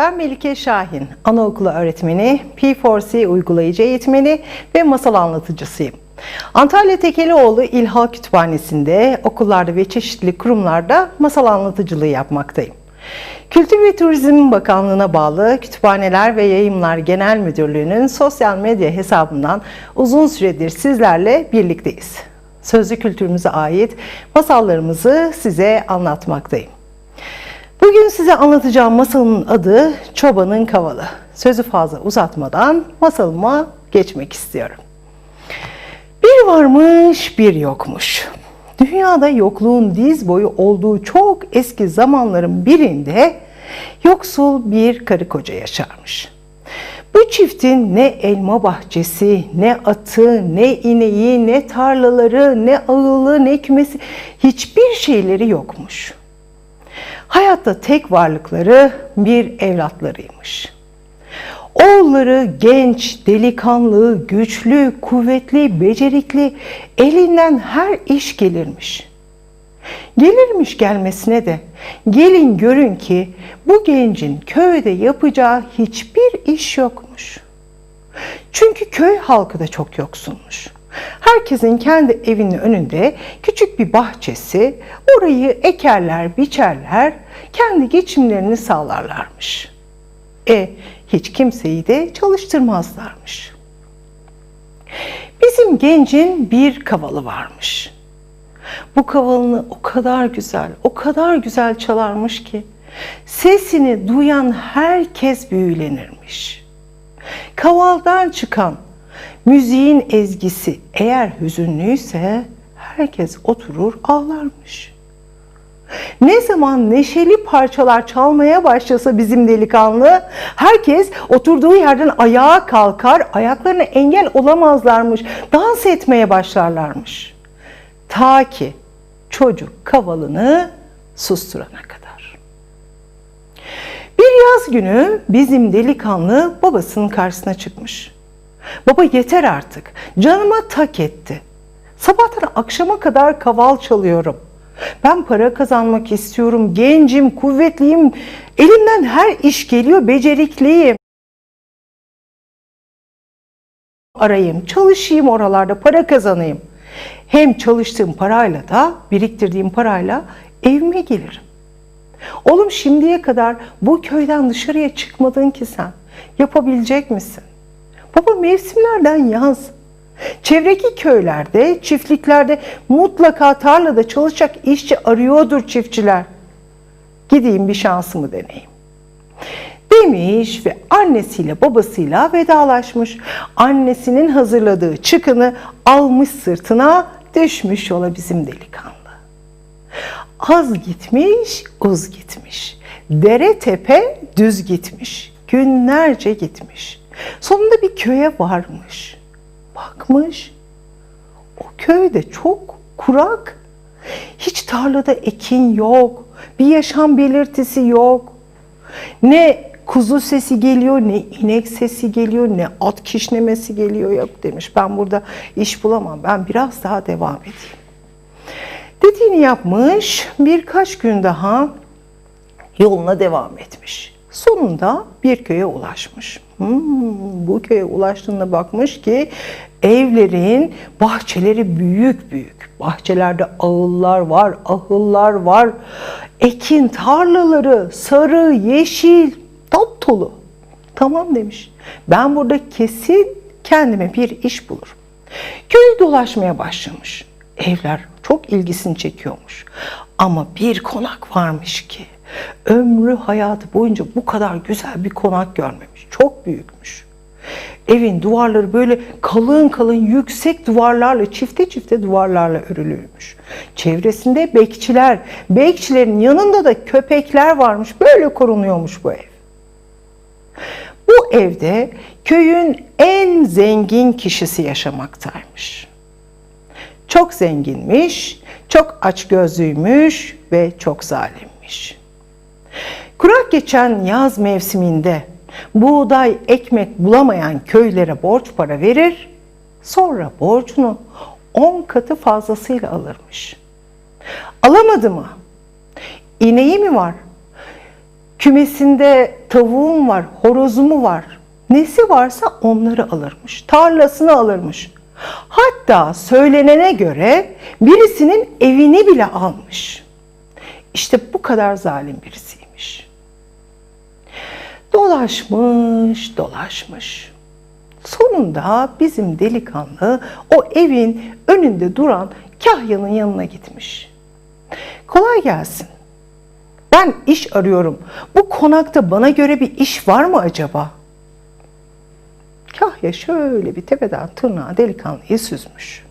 Ben Melike Şahin, anaokulu öğretmeni, P4C uygulayıcı eğitmeni ve masal anlatıcısıyım. Antalya Tekelioğlu İl Halk Kütüphanesi'nde, okullarda ve çeşitli kurumlarda masal anlatıcılığı yapmaktayım. Kültür ve Turizm Bakanlığı'na bağlı Kütüphaneler ve Yayımlar Genel Müdürlüğü'nün sosyal medya hesabından uzun süredir sizlerle birlikteyiz. Sözlü kültürümüze ait masallarımızı size anlatmaktayım. Bugün size anlatacağım masalın adı Çobanın Kavalı. Sözü fazla uzatmadan masalıma geçmek istiyorum. Bir varmış, bir yokmuş. Dünyada yokluğun diz boyu olduğu çok eski zamanların birinde yoksul bir karı koca yaşarmış. Bu çiftin ne elma bahçesi, ne atı, ne ineği, ne tarlaları, ne ağılı, ne kümesi hiçbir şeyleri yokmuş. Hayatta tek varlıkları bir evlatlarıymış. Oğulları genç, delikanlı, güçlü, kuvvetli, becerikli, elinden her iş gelirmiş. Gelirmiş gelmesine de gelin görün ki bu gencin köyde yapacağı hiçbir iş yokmuş. Çünkü köy halkı da çok yoksunmuş. Herkesin kendi evinin önünde küçük bir bahçesi, orayı ekerler, biçerler, kendi geçimlerini sağlarlarmış. E hiç kimseyi de çalıştırmazlarmış. Bizim gencin bir kavalı varmış. Bu kavalını o kadar güzel, o kadar güzel çalarmış ki sesini duyan herkes büyülenirmiş. Kavaldan çıkan müziğin ezgisi eğer hüzünlüyse herkes oturur ağlarmış. Ne zaman neşeli parçalar çalmaya başlasa bizim delikanlı, herkes oturduğu yerden ayağa kalkar, ayaklarına engel olamazlarmış, dans etmeye başlarlarmış. Ta ki çocuk kavalını susturana kadar. Bir yaz günü bizim delikanlı babasının karşısına çıkmış. Baba yeter artık, canıma tak etti. Sabahtan akşama kadar kaval çalıyorum. Ben para kazanmak istiyorum, gencim, kuvvetliyim, elimden her iş geliyor, becerikliyim. Arayayım, çalışayım oralarda, para kazanayım. Hem çalıştığım parayla da, biriktirdiğim parayla evime gelirim. Oğlum şimdiye kadar bu köyden dışarıya çıkmadın ki sen. Yapabilecek misin? Baba mevsimlerden yaz. Çevreki köylerde, çiftliklerde mutlaka tarlada çalışacak işçi arıyordur çiftçiler. Gideyim bir şansımı deneyeyim. Demiş ve annesiyle babasıyla vedalaşmış. Annesinin hazırladığı çıkını almış sırtına düşmüş yola bizim delikanlı. Az gitmiş, uz gitmiş. Dere tepe düz gitmiş. Günlerce gitmiş. Sonunda bir köye varmış. Bakmış. O köyde çok kurak. Hiç tarlada ekin yok. Bir yaşam belirtisi yok. Ne kuzu sesi geliyor, ne inek sesi geliyor, ne at kişnemesi geliyor yok demiş. Ben burada iş bulamam. Ben biraz daha devam edeyim. Dediğini yapmış. Birkaç gün daha yoluna devam etmiş. Sonunda bir köye ulaşmış. Hmm, bu köye ulaştığında bakmış ki evlerin bahçeleri büyük büyük. Bahçelerde ağıllar var, ahıllar var. Ekin tarlaları sarı, yeşil, top dolu. Tamam demiş. Ben burada kesin kendime bir iş bulurum. Köyü dolaşmaya başlamış. Evler çok ilgisini çekiyormuş. Ama bir konak varmış ki ömrü hayatı boyunca bu kadar güzel bir konak görmemiş. Çok büyükmüş. Evin duvarları böyle kalın kalın yüksek duvarlarla çifte çifte duvarlarla örülüymüş. Çevresinde bekçiler, bekçilerin yanında da köpekler varmış. Böyle korunuyormuş bu ev. Bu evde köyün en zengin kişisi yaşamaktaymış. Çok zenginmiş, çok açgözlüymüş ve çok zalimmiş. Kurak geçen yaz mevsiminde buğday, ekmek bulamayan köylere borç para verir, sonra borcunu 10 katı fazlasıyla alırmış. Alamadı mı? İneği mi var? Kümesinde tavuğum var, horozumu var. Nesi varsa onları alırmış. Tarlasını alırmış. Hatta söylenene göre birisinin evini bile almış. İşte bu kadar zalim birisiymiş. Dolaşmış, dolaşmış. Sonunda bizim delikanlı o evin önünde duran Kahya'nın yanına gitmiş. Kolay gelsin. Ben iş arıyorum. Bu konakta bana göre bir iş var mı acaba? Kahya şöyle bir tepeden tırnağa delikanlıyı süzmüş.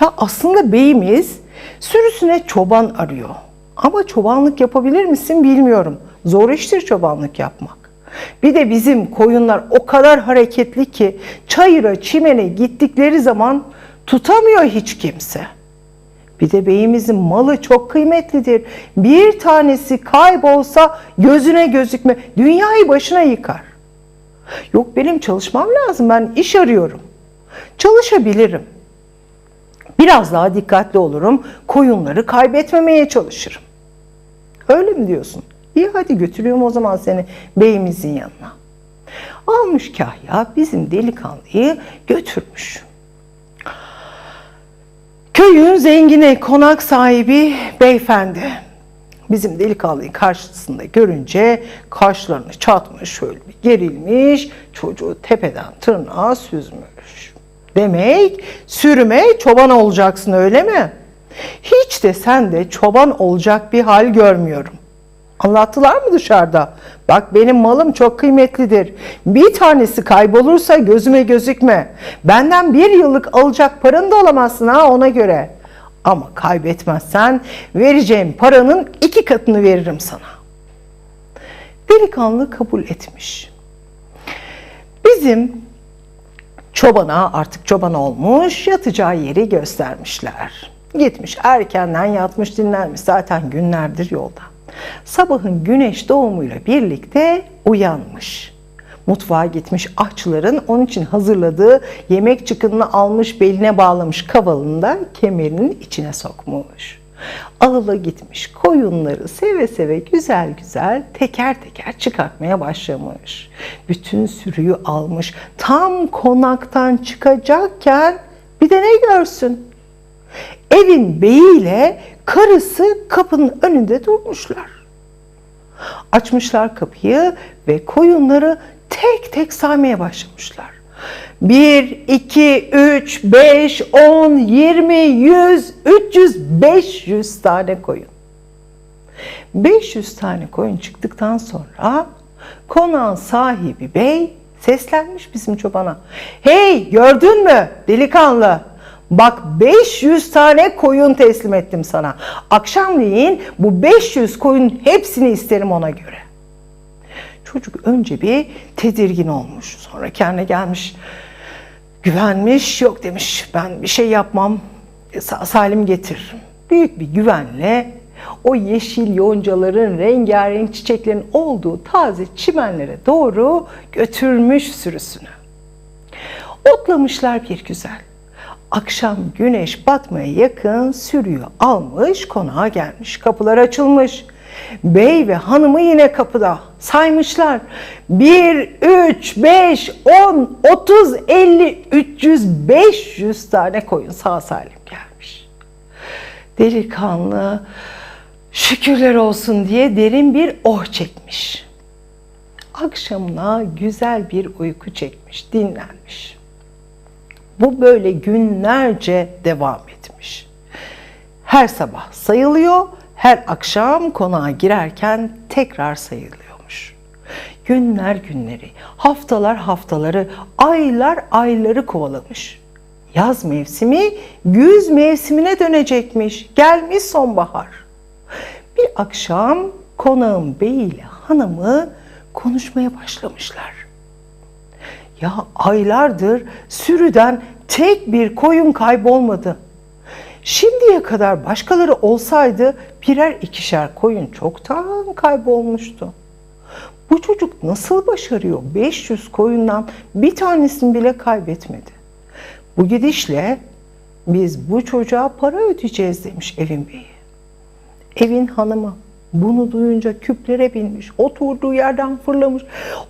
Ya aslında beyimiz sürüsüne çoban arıyor. Ama çobanlık yapabilir misin bilmiyorum. Zor iştir çobanlık yapmak. Bir de bizim koyunlar o kadar hareketli ki çayıra çimene gittikleri zaman tutamıyor hiç kimse. Bir de beyimizin malı çok kıymetlidir. Bir tanesi kaybolsa gözüne gözükme, dünyayı başına yıkar. Yok benim çalışmam lazım, ben iş arıyorum. Çalışabilirim. Biraz daha dikkatli olurum, koyunları kaybetmemeye çalışırım. Öyle mi diyorsun? İyi hadi götürüyorum o zaman seni beyimizin yanına. Almış Kahya bizim delikanlıyı götürmüş. Köyün zengini konak sahibi beyefendi bizim delikanlıyı karşısında görünce kaşlarını çatmış şöyle bir gerilmiş çocuğu tepeden tırnağa süzmüş. Demek sürüme çoban olacaksın öyle mi? Hiç de sen de çoban olacak bir hal görmüyorum. Anlattılar mı dışarıda? Bak benim malım çok kıymetlidir. Bir tanesi kaybolursa gözüme gözükme. Benden bir yıllık alacak paranı da alamazsın ha ona göre. Ama kaybetmezsen vereceğim paranın iki katını veririm sana. Delikanlı kabul etmiş. Bizim çobana artık çoban olmuş yatacağı yeri göstermişler. Gitmiş erkenden yatmış dinlenmiş zaten günlerdir yolda. Sabahın güneş doğumuyla birlikte uyanmış. Mutfağa gitmiş aşçıların onun için hazırladığı yemek çıkınını almış beline bağlamış kavalını da kemerinin içine sokmuş. Ağıla gitmiş koyunları seve seve güzel güzel teker teker çıkartmaya başlamış. Bütün sürüyü almış tam konaktan çıkacakken bir de ne görsün? Evin beyiyle karısı kapının önünde durmuşlar. Açmışlar kapıyı ve koyunları tek tek saymaya başlamışlar. 1, 2, 3, 5, 10, 20, 100, 300, 500 tane koyun. 500 tane koyun çıktıktan sonra konağın sahibi bey seslenmiş bizim çobana. Hey gördün mü delikanlı Bak 500 tane koyun teslim ettim sana. Akşamleyin bu 500 koyun hepsini isterim ona göre. Çocuk önce bir tedirgin olmuş. Sonra kendine gelmiş. Güvenmiş. Yok demiş ben bir şey yapmam. Sağ salim getir. Büyük bir güvenle o yeşil yoncaların, rengarenk çiçeklerin olduğu taze çimenlere doğru götürmüş sürüsünü. Otlamışlar bir güzel. Akşam güneş batmaya yakın sürüyü almış konağa gelmiş. Kapılar açılmış. Bey ve hanımı yine kapıda saymışlar. 1, 3, 5, 10, 30, 50, 300, 500 tane koyun sağ salim gelmiş. Delikanlı şükürler olsun diye derin bir oh çekmiş. Akşamına güzel bir uyku çekmiş, dinlenmiş. Bu böyle günlerce devam etmiş. Her sabah sayılıyor, her akşam konağa girerken tekrar sayılıyormuş. Günler günleri, haftalar haftaları, aylar ayları kovalamış. Yaz mevsimi güz mevsimine dönecekmiş. Gelmiş sonbahar. Bir akşam konağın beyiyle hanımı konuşmaya başlamışlar. Ya aylardır sürüden tek bir koyun kaybolmadı. Şimdiye kadar başkaları olsaydı birer ikişer koyun çoktan kaybolmuştu. Bu çocuk nasıl başarıyor? 500 koyundan bir tanesini bile kaybetmedi. Bu gidişle biz bu çocuğa para ödeyeceğiz demiş evin beyi. Evin hanımı. Bunu duyunca küplere binmiş, oturduğu yerden fırlamış.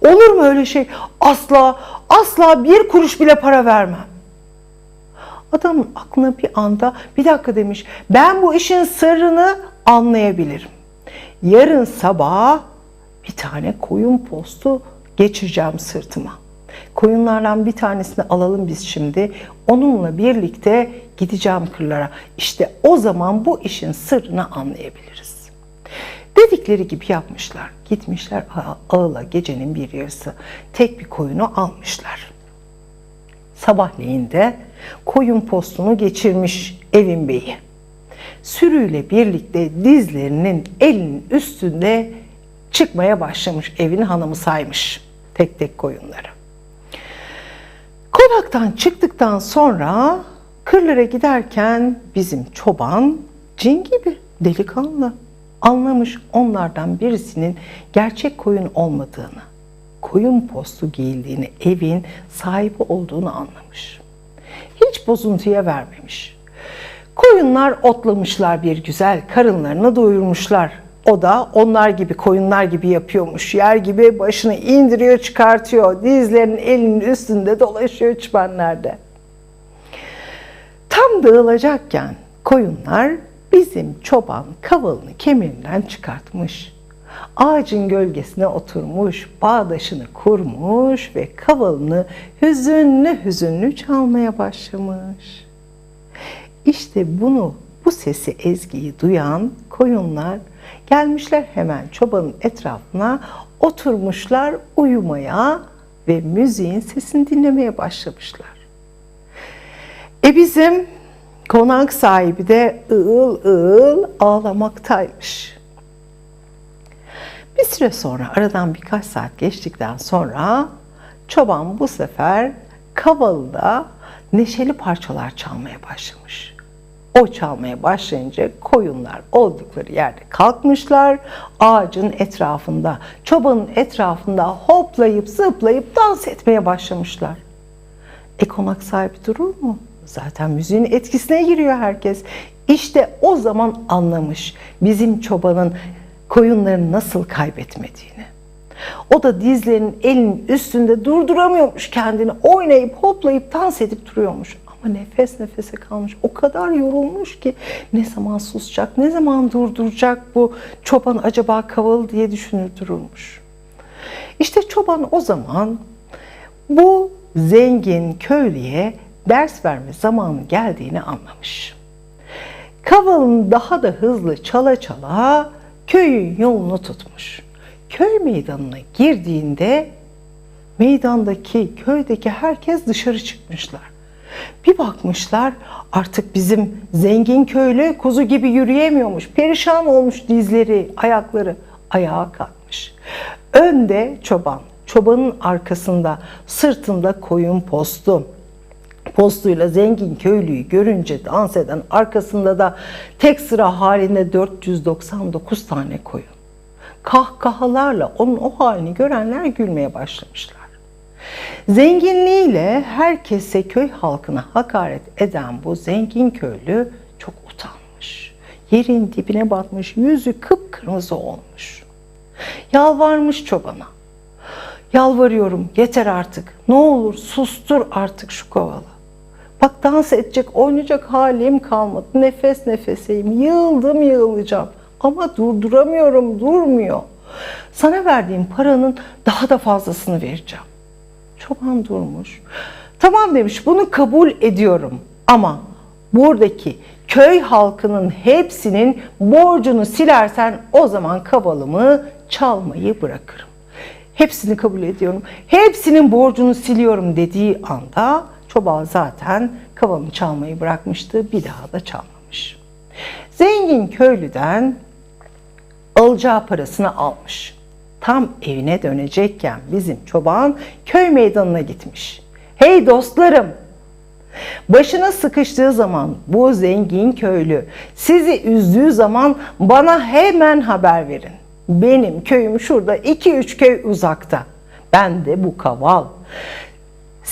Olur mu öyle şey? Asla, asla bir kuruş bile para vermem. Adamın aklına bir anda bir dakika demiş. Ben bu işin sırrını anlayabilirim. Yarın sabah bir tane koyun postu geçireceğim sırtıma. Koyunlardan bir tanesini alalım biz şimdi. Onunla birlikte gideceğim kırlara. İşte o zaman bu işin sırrını anlayabiliriz. Dedikleri gibi yapmışlar. Gitmişler ağıla gecenin bir yarısı. Tek bir koyunu almışlar. Sabahleyin de koyun postunu geçirmiş evin beyi. Sürüyle birlikte dizlerinin elinin üstünde çıkmaya başlamış. Evin hanımı saymış tek tek koyunları. Konaktan çıktıktan sonra kırlara giderken bizim çoban cin gibi delikanlı anlamış onlardan birisinin gerçek koyun olmadığını, koyun postu giyildiğini, evin sahibi olduğunu anlamış. Hiç bozuntuya vermemiş. Koyunlar otlamışlar bir güzel, karınlarını doyurmuşlar. O da onlar gibi koyunlar gibi yapıyormuş. Yer gibi başını indiriyor çıkartıyor. Dizlerinin elinin üstünde dolaşıyor çimenlerde. Tam dağılacakken koyunlar bizim çoban kavalını kemerinden çıkartmış. Ağacın gölgesine oturmuş, bağdaşını kurmuş ve kavalını hüzünlü hüzünlü çalmaya başlamış. İşte bunu, bu sesi ezgiyi duyan koyunlar gelmişler hemen çobanın etrafına oturmuşlar uyumaya ve müziğin sesini dinlemeye başlamışlar. E bizim konak sahibi de ığıl ığıl ağlamaktaymış. Bir süre sonra aradan birkaç saat geçtikten sonra çoban bu sefer Kavalı'da neşeli parçalar çalmaya başlamış. O çalmaya başlayınca koyunlar oldukları yerde kalkmışlar. Ağacın etrafında, çobanın etrafında hoplayıp zıplayıp dans etmeye başlamışlar. E konak sahibi durur mu? Zaten müziğin etkisine giriyor herkes. İşte o zaman anlamış bizim çobanın koyunları nasıl kaybetmediğini. O da dizlerinin elinin üstünde durduramıyormuş kendini. Oynayıp hoplayıp dans edip duruyormuş. Ama nefes nefese kalmış. O kadar yorulmuş ki ne zaman susacak, ne zaman durduracak bu çoban acaba kavalı diye düşünür durulmuş. İşte çoban o zaman bu zengin köylüye ders verme zamanı geldiğini anlamış. Kavalın daha da hızlı çala çala köyün yolunu tutmuş. Köy meydanına girdiğinde meydandaki, köydeki herkes dışarı çıkmışlar. Bir bakmışlar artık bizim zengin köylü kuzu gibi yürüyemiyormuş. Perişan olmuş dizleri, ayakları ayağa kalkmış. Önde çoban, çobanın arkasında sırtında koyun postu. Postuyla zengin köylüyü görünce dans eden arkasında da tek sıra halinde 499 tane koyun. Kahkahalarla onun o halini görenler gülmeye başlamışlar. Zenginliğiyle herkese köy halkına hakaret eden bu zengin köylü çok utanmış. Yerin dibine batmış, yüzü kıpkırmızı olmuş. Yalvarmış çobana. Yalvarıyorum yeter artık. Ne olur sustur artık şu kovalı. Bak dans edecek, oynayacak halim kalmadı. Nefes nefeseyim. Yığıldım yığılacağım. Ama durduramıyorum, durmuyor. Sana verdiğim paranın daha da fazlasını vereceğim. Çoban durmuş. Tamam demiş bunu kabul ediyorum ama buradaki köy halkının hepsinin borcunu silersen o zaman kabalımı çalmayı bırakırım. Hepsini kabul ediyorum. Hepsinin borcunu siliyorum dediği anda çoban zaten kavalını çalmayı bırakmıştı. Bir daha da çalmamış. Zengin köylüden alacağı parasını almış tam evine dönecekken bizim çoban köy meydanına gitmiş. Hey dostlarım! Başına sıkıştığı zaman bu zengin köylü sizi üzdüğü zaman bana hemen haber verin. Benim köyüm şurada 2-3 köy uzakta. Ben de bu kaval.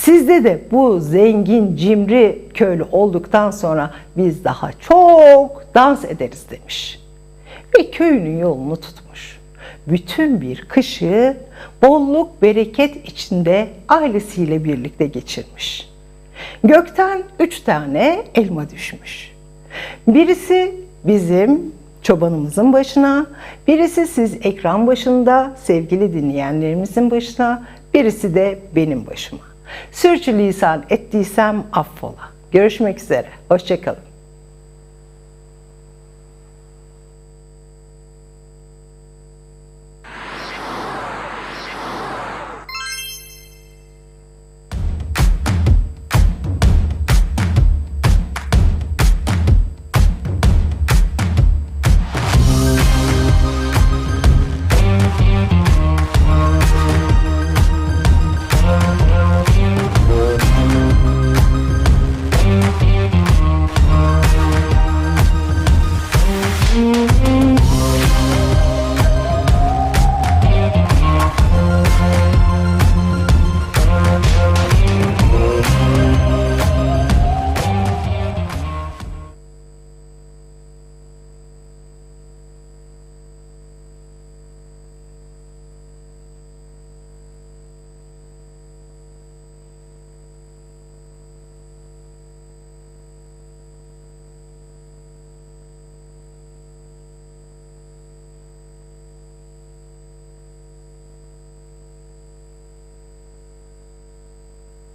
Sizde de bu zengin cimri köylü olduktan sonra biz daha çok dans ederiz demiş. ve köyünün yolunu tutmuş. Bütün bir kışı bolluk bereket içinde ailesiyle birlikte geçirmiş. Gökten üç tane elma düşmüş. Birisi bizim çobanımızın başına, birisi siz ekran başında sevgili dinleyenlerimizin başına, birisi de benim başıma. Sürçülisan ettiysem affola. Görüşmek üzere. Hoşçakalın.